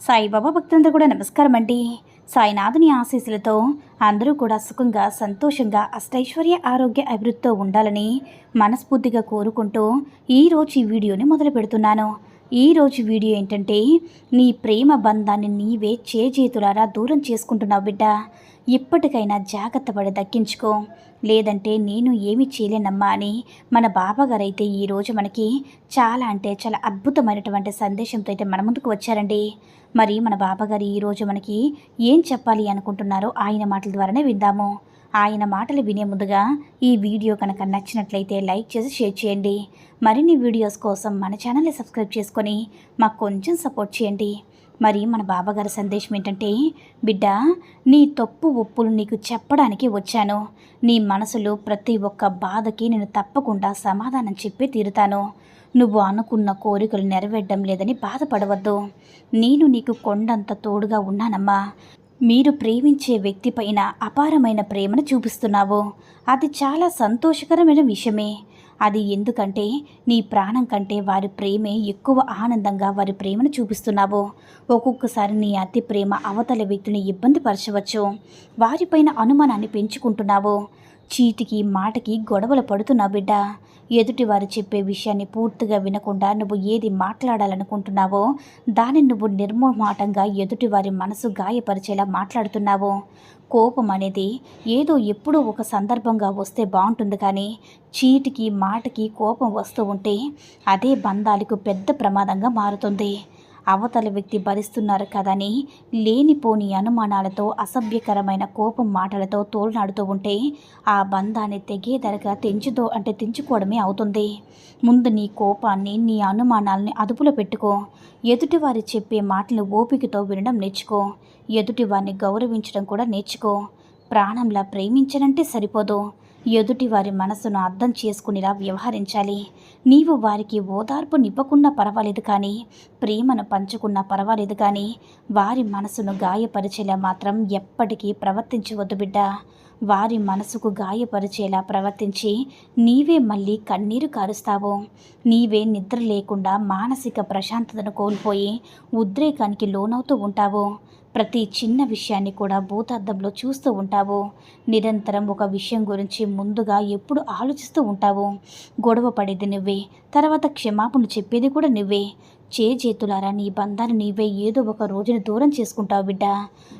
సాయిబాబా భక్తులందరూ కూడా నమస్కారం అండి. సాయినాథుని ఆశీస్సులతో అందరూ కూడా సుఖంగా సంతోషంగా అష్టైశ్వర్య ఆరోగ్య అభివృద్ధితో ఉండాలని మనస్ఫూర్తిగా కోరుకుంటూ ఈరోజు ఈ వీడియోని మొదలు పెడుతున్నాను. ఈరోజు వీడియో ఏంటంటే నీ ప్రేమ బంధాన్ని నీవే చేజేతులారా దూరం చేసుకుంటున్నావు బిడ్డ. ఇప్పటికైనా జాగ్రత్త పడి దక్కించుకో. లేదంటే నేను ఏమి చేయలేనమ్మా అని మన బాబాగారైతే ఈరోజు మనకి చాలా అంటే చాలా అద్భుతమైనటువంటి సందేశంతో అయితే మన ముందుకు వచ్చారండి. మరి మన బాబాగారు ఈరోజు మనకి ఏం చెప్పాలి అనుకుంటున్నారో ఆయన మాటల ద్వారానే విందాము. ఆయన మాటలు వినే ముందుగా ఈ వీడియో కనుక నచ్చినట్లయితే లైక్ చేసి షేర్ చేయండి. మరిన్ని వీడియోస్ కోసం మన ఛానల్ని సబ్స్క్రైబ్ చేసుకొని మాకు కొంచెం సపోర్ట్ చేయండి. మరి మన బాబాగారి సందేశం ఏంటంటే బిడ్డ నీ తప్పు ఒప్పులు నీకు చెప్పడానికి వచ్చాను. నీ మనసులో ప్రతి ఒక్క బాధకి నేను తప్పకుండా సమాధానం చెప్పి తీరుతాను. నువ్వు అనుకున్న కోరికలు నెరవేరడం లేదని బాధపడవద్దు. నేను నీకు కొండంత తోడుగా ఉన్నానమ్మా. మీరు ప్రేమించే వ్యక్తి పైన అపారమైన ప్రేమను చూపిస్తున్నావు. అది చాలా సంతోషకరమైన విషయమే. అది ఎందుకంటే నీ ప్రాణం కంటే వారి ప్రేమే ఎక్కువ ఆనందంగా వారి ప్రేమను చూపిస్తున్నావు. ఒక్కొక్కసారి నీ అతి ప్రేమ అవతల వ్యక్తిని ఇబ్బంది పరచవచ్చు. వారిపైన అనుమానాన్ని పెంచుకుంటున్నావు. చీటికి మాటకి గొడవలు పడుతున్నావు బిడ్డ. ఎదుటి వారు చెప్పే విషయాన్ని పూర్తిగా వినకుండా నువ్వు ఏది మాట్లాడాలనుకుంటున్నావో దాన్ని నువ్వు నిర్మోహమాటంగా ఎదుటి వారి మనసు గాయపరిచేలా మాట్లాడుతున్నావు. కోపం అనేది ఏదో ఎప్పుడో ఒక సందర్భంగా వస్తే బాగుంటుంది కానీ చీటికి మాటకి కోపం వస్తూ ఉంటే అదే బంధాలకు పెద్ద ప్రమాదంగా మారుతుంది. అవతల వ్యక్తి భరిస్తున్నారు కదని లేనిపోని అనుమానాలతో అసభ్యకరమైన కోపం మాటలతో తోలునాడుతూ ఉంటే ఆ బంధాన్ని తెగేదరగా తెంచుతో అంటే తెంచుకోవడమే అవుతుంది. ముందు నీ కోపాన్ని నీ అనుమానాలని అదుపులో పెట్టుకో. ఎదుటివారి చెప్పే మాటలు ఓపికతో వినడం నేర్చుకో. ఎదుటివారిని గౌరవించడం కూడా నేర్చుకో. ప్రాణంలా ప్రేమించనంటే సరిపోదు. ఎదుటి వారి మనసును అర్థం చేసుకునేలా వ్యవహరించాలి. నీవు వారికి ఓదార్పు నివ్వకున్నా పర్వాలేదు కానీ ప్రేమను పంచుకున్నా పర్వాలేదు కానీ వారి మనసును గాయపరిచేలా మాత్రం ఎప్పటికీ ప్రవర్తించవద్దు బిడ్డ. వారి మనసుకు గాయపరిచేలా ప్రవర్తించి నీవే మళ్ళీ కన్నీరు కారుస్తావు. నీవే నిద్ర లేకుండా మానసిక ప్రశాంతతను కోల్పోయి ఉద్రేకానికి లోనవుతూ ఉంటావు. ప్రతి చిన్న విషయాన్ని కూడా భూతార్థంలో చూస్తూ ఉంటావు. నిరంతరం ఒక విషయం గురించి ముందుగా ఎప్పుడు ఆలోచిస్తూ ఉంటావు. గొడవ పడేది నువ్వే. తర్వాత క్షమాపణ చెప్పేది కూడా నువ్వే. చేతులారా నీ బంధాన్ని నీవే. ఏదో ఒక రోజుని దూరం చేసుకుంటావు బిడ్డ.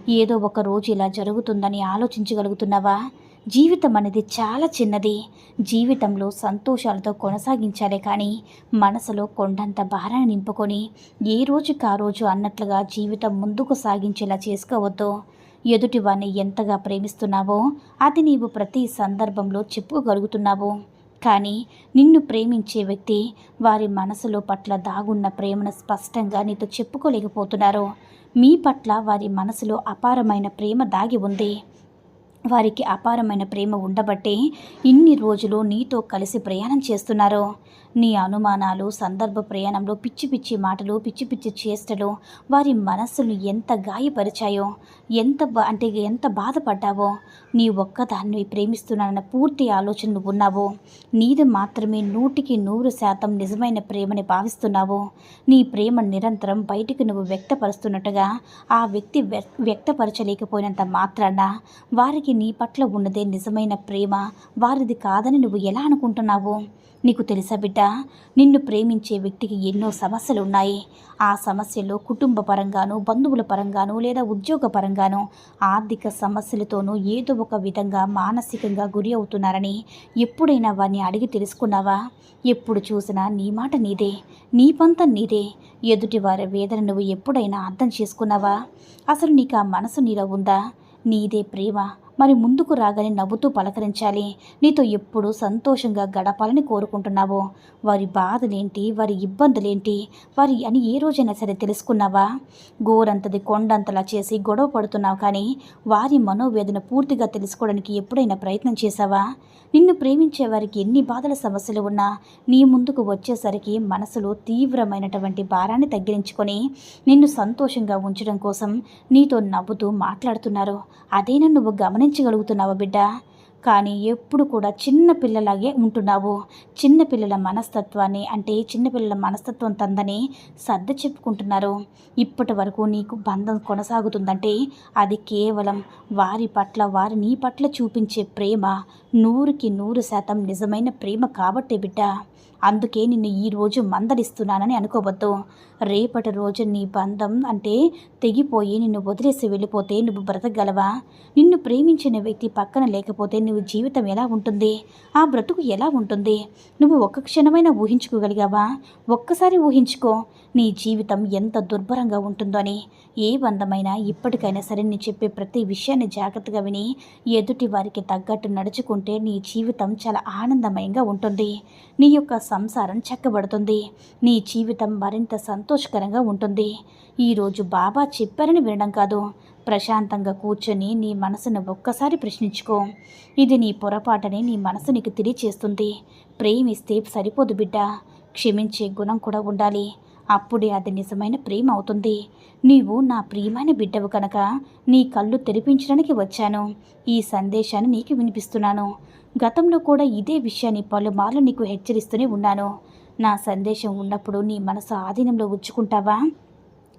ఏదో ఒక రోజు ఇలా జరుగుతుందని ఆలోచించగలుగుతున్నావా? జీవితం అనేది చాలా చిన్నది. జీవితంలో సంతోషాలతో కొనసాగించాలే కానీ మనసులో కొండంత భారాన్ని నింపుకొని ఏ రోజుకి ఆ రోజు అన్నట్లుగా జీవితం ముందుకు సాగించేలా చేసుకోవద్దు. ఎదుటి వారిని ఎంతగా ప్రేమిస్తున్నావో అది నీవు ప్రతి సందర్భంలో చెప్పుకోగలుగుతున్నావు. కానీ నిన్ను ప్రేమించే వ్యక్తి వారి మనసులో పట్ల దాగున్న ప్రేమను స్పష్టంగా నీతో చెప్పుకోలేకపోతున్నారు. మీ పట్ల వారి మనసులో అపారమైన ప్రేమ దాగి ఉంది. వారికి అపారమైన ప్రేమ ఉండబట్టే ఇన్ని రోజులు నీతో కలిసి ప్రయాణం చేస్తున్నారు. నీ అనుమానాలు సందర్భ ప్రయాణంలో పిచ్చి పిచ్చి మాటలు పిచ్చి పిచ్చి చేష్టలు వారి మనస్సును ఎంత గాయపరిచాయో ఎంత అంటే ఎంత బాధపడ్డావో నీ ఒక్కదాన్ని ప్రేమిస్తున్నానన్న పూర్తి ఆలోచనలు ఉన్నావో ఉన్నావు నీది మాత్రమే నూటికి నూరు శాతం నిజమైన ప్రేమని భావిస్తున్నావు నీ ప్రేమ నిరంతరం బయటికి నువ్వు వ్యక్తపరుస్తున్నట్టుగా ఆ వ్యక్తి వ్యక్తపరచలేకపోయినంత మాత్రాన వారికి నీ పట్ల ఉన్నదే నిజమైన ప్రేమ వారిది కాదని నువ్వు ఎలా అనుకుంటున్నావు? నీకు తెలుసా బిడ్డ నిన్ను ప్రేమించే వ్యక్తికి ఎన్నో సమస్యలు ఉన్నాయి ఆ సమస్యలు కుటుంబ పరంగాను బంధువుల పరంగాను లేదా ఉద్యోగ పరంగాను ఆర్థిక సమస్యలతోనూ ఏదో ఒక విధంగా మానసికంగా గురి అవుతున్నారని ఎప్పుడైనా వారిని అడిగి తెలుసుకున్నావా? ఎప్పుడు చూసినా నీ మాట నీదే నీ పంతం నీదే. ఎదుటి వారి వేదన నువ్వు ఎప్పుడైనా అర్థం చేసుకున్నావా? అసలు నీకు ఆ మనసు నీలో ఉందా? నీదే ప్రేమ మరి ముందుకు రాగానే నవ్వుతూ పలకరించాలి. నీతో ఎప్పుడు సంతోషంగా గడపాలని కోరుకుంటున్నావో. వారి బాధలేంటి? వారి ఇబ్బందులేంటి? వారి అని ఏ రోజైనా సరే తెలుసుకున్నావా? గోరంతది కొండంతలా చేసి గొడవ పడుతున్నావు కానీ వారి మనోవేదన పూర్తిగా తెలుసుకోవడానికి ఎప్పుడైనా ప్రయత్నం చేశావా? నిన్ను ప్రేమించే వారికి ఎన్ని బాధల సమస్యలు ఉన్నా నీ ముందుకు వచ్చేసరికి మనసులో తీవ్రమైనటువంటి భారాన్ని తగ్గించుకొని నిన్ను సంతోషంగా ఉంచడం కోసం నీతో నవ్వుతూ మాట్లాడుతున్నారు. అదే నన్ను నువ్వు గమనించగలుగుతున్నావా బిడ్డ? కానీ ఎప్పుడు కూడా చిన్న పిల్లలాగే ఉంటున్నావు. చిన్నపిల్లల మనస్తత్వాన్ని అంటే చిన్నపిల్లల మనస్తత్వం తందని సర్ద చెప్పుకుంటున్నారు. ఇప్పటి వరకు నీకు బంధం కొనసాగుతుందంటే అది కేవలం వారి పట్ల వారి నీ పట్ల చూపించే ప్రేమ. నూరుకి నూరు శాతం నిజమైన ప్రేమ కాబట్టే బిడ్డ. అందుకే నిన్ను ఈరోజు మందలిస్తున్నానని అనుకోవద్దు. రేపటి రోజు నీ బంధం అంటే తెగిపోయి నిన్ను వదిలేసి వెళ్ళిపోతే నువ్వు బ్రతకగలవా? నిన్ను ప్రేమించిన వ్యక్తి పక్కన లేకపోతే నువ్వు జీవితం ఎలా ఉంటుంది? ఆ బ్రతుకు ఎలా ఉంటుంది? నువ్వు ఒక్క క్షణమైనా ఊహించుకోగలిగావా? ఒక్కసారి ఊహించుకో నీ జీవితం ఎంత దుర్భరంగా ఉంటుందో అని. ఏ బంధమైనా ఇప్పటికైనా సరే నేను చెప్పే ప్రతి విషయాన్ని జాగ్రత్తగా విని ఎదుటి వారికి తగ్గట్టు నడుచుకుంటే నీ జీవితం చాలా ఆనందమయంగా ఉంటుంది. నీ యొక్క సంసారం చెక్కబడుతుంది. నీ జీవితం మరింత సంతోషకరంగా ఉంటుంది. ఈరోజు బాబా చెప్పారని వినడం కాదు. ప్రశాంతంగా కూర్చొని నీ మనసును ఒక్కసారి ప్రశ్నించుకో. ఇది నీ పొరపాటని నీ మనసు నీకు తెలియచేస్తుంది. ప్రేమిస్తే సరిపోదు బిడ్డ. క్షమించే గుణం కూడా ఉండాలి. అప్పుడే అది నిజమైన ప్రేమ అవుతుంది. నీవు నా ప్రియమైన బిడ్డవు కనుక నీ కళ్ళు తెరిపించడానికి వచ్చాను. ఈ సందేశాన్ని నీకు వినిపిస్తున్నాను. గతంలో కూడా ఇదే విషయాన్ని పలుమార్లు నీకు హెచ్చరిస్తూనే ఉన్నాను. నా సందేశం ఉన్నప్పుడు నీ మనసు ఆధీనంలో ఉంచుకుంటావా?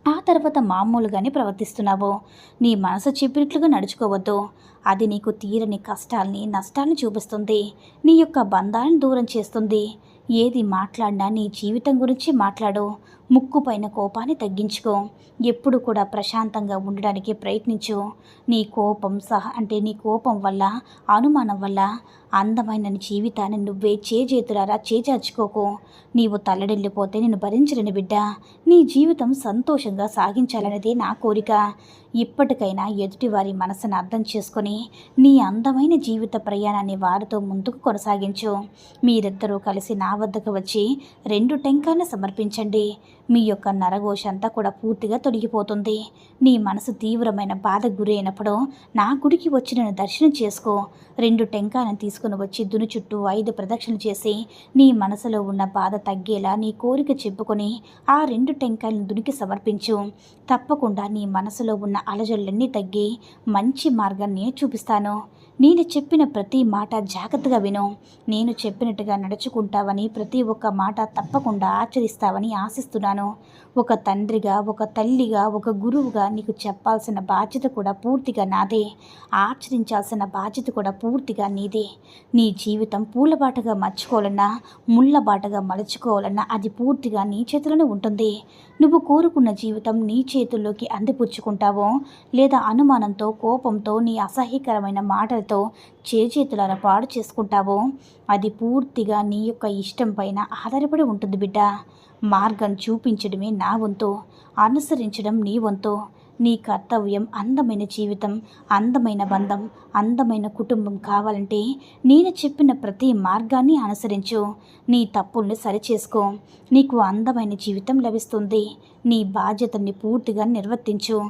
ఆ తర్వాత మామూలుగానే ప్రవర్తిస్తున్నావు. నీ మనసు చెప్పినట్లుగా నడుచుకోవద్దు. అది నీకు తీరని కష్టాల్ని నష్టాల్ని చూపిస్తుంది. నీ యొక్క బంధాలను దూరం చేస్తుంది. ఏది మాట్లాడినా నీ జీవితం గురించి మాట్లాడు. ముక్కు పైన కోపాన్ని తగ్గించుకో. ఎప్పుడు కూడా ప్రశాంతంగా ఉండడానికి ప్రయత్నించు. నీ కోపం సహా అంటే నీ కోపం వల్ల అనుమానం వల్ల అందమైన జీవితాన్ని నువ్వే చేజేతులారా చేజార్చుకోకు. నీవు తల్లడిల్లిపోతే నేను భరించలేని బిడ్డ. నీ జీవితం సంతోషంగా సాగించాలనేదే నా కోరిక. ఇప్పటికైనా ఎదుటివారి మనసును అర్థం చేసుకొని నీ అందమైన జీవిత ప్రయాణాన్ని వారితో ముందుకు కొనసాగించు. మీరిద్దరూ కలిసి నా వద్దకు వచ్చి రెండు టెంకాయలు సమర్పించండి. మీ యొక్క నరఘోష అంతా కూడా పూర్తిగా తొలగిపోతుంది నీ మనసు తీవ్రమైన బాధ గురైనప్పుడు నా గుడికి వచ్చి నన్ను దర్శనం చేసుకో. రెండు టెంకాయలను తీసుకుని వచ్చి దుని చుట్టూ ఐదు ప్రదక్షిణలు చేసి నీ మనసులో ఉన్న బాధ తగ్గేలా నీ కోరిక చెప్పుకొని ఆ రెండు టెంకాయలను దునికి సమర్పించు. తప్పకుండా నీ మనసులో ఉన్న అలజడులన్నీ తగ్గి మంచి మార్గాన్ని చూపిస్తాను. నేను చెప్పిన ప్రతి మాట జాగ్రత్తగా విను. నేను చెప్పినట్టుగా నడుచుకుంటావని ప్రతి ఒక్క మాట తప్పకుండా ఆచరిస్తావని ఆశిస్తున్నాను. ఒక తండ్రిగా ఒక తల్లిగా ఒక గురువుగా నీకు చెప్పాల్సిన బాధ్యత కూడా పూర్తిగా నాదే. ఆచరించాల్సిన బాధ్యత కూడా పూర్తిగా నీదే. నీ జీవితం పూలబాటగా మర్చుకోవాలన్నా ముళ్ళబాటగా మలుచుకోవాలన్నా అది పూర్తిగా నీ చేతిలోనే ఉంటుంది. నువ్వు కోరుకున్న జీవితం నీ చేతుల్లోకి అందిపుచ్చుకుంటావో లేదా అనుమానంతో కోపంతో నీ అసహ్యకరమైన మాటలతో చేజేతులారా పాడు చేసుకుంటావో అది పూర్తిగా నీ యొక్క ఇష్టం పైన ఆధారపడి ఉంటుంది బిడ్డ. మార్గం చూపించడమే నా వంతు అనుసరించడం నీ వంతు. నీ కర్తవ్యం అందమైన జీవితం అందమైన బంధం అందమైన కుటుంబం కావాలంటే నేను చెప్పిన ప్రతి మార్గాన్ని అనుసరించు. నీ తప్పుల్ని సరిచేసుకో. నీకు అందమైన జీవితం లభిస్తుంది. నీ బాధ్యతని పూర్తిగా నిర్వర్తించు.